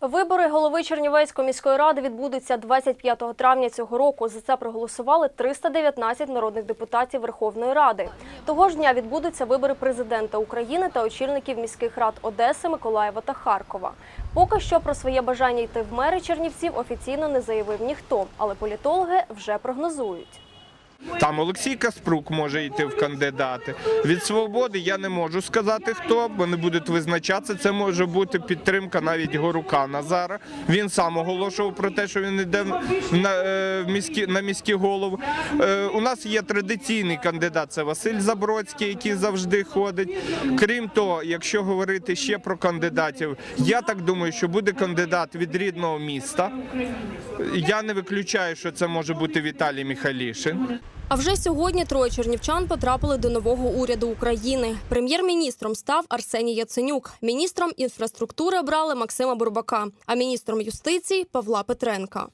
Вибори голови Чернівецької міської ради відбудуться 25 травня цього року. За це проголосували 319 народних депутатів Верховної Ради. Того ж дня відбудуться вибори президента України та очільників міських рад Одеси, Миколаєва та Харкова. Поки що про своє бажання йти в мери Чернівців офіційно не заявив ніхто, але політологи вже прогнозують. Там Олексій Каспрук може йти в кандидати. Від свободи я не можу сказати хто, бо не будуть визначатися. Це може бути підтримка навіть Горука Назара. Він сам оголошував про те, що він йде на е, міські на міські голови. Е, У нас є традиційний кандидат. Це Василь Забродський, який завжди ходить. Крім того, якщо говорити ще про кандидатів, я так думаю, що буде кандидат від рідного міста. Я не виключаю, що це може бути Віталій Міхалішин. А вже сьогодні троє чернівчан потрапили до нового уряду України. Прем'єр-міністром став Арсеній Яценюк. Міністром інфраструктури обрали Максима Бурбака, а міністром юстиції Павла Петренка.